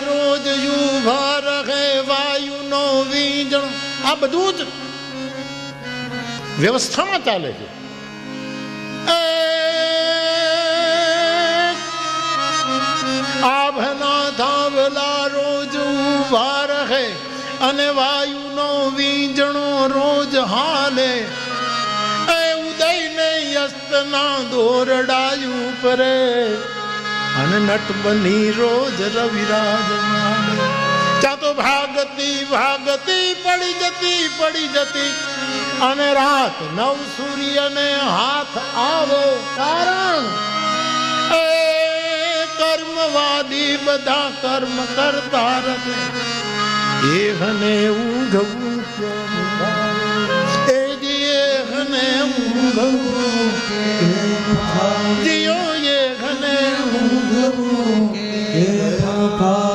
રોજ વાયુનો વીજણ. આ બધું જ વ્યવસ્થામાં ચાલે છે. આભના ધાવલા રોજ ઊભા રહે અને વાયુનો વીજણો રોજ હાલે. એ ઉદયને યસ્તના દોરડાયું પરે અને નટ રોજ રવિરાજ ત્યાં તો ભાગતી ભાગતી, પડી જતી પડી જતી. અને રાત નવ સૂર્યને હાથ આવે કારણ. એ કર્મવાદી બધા કર્મ કરતા રહે. દેહને ઊંઘવું? એ દેહને ઊંઘવું give up.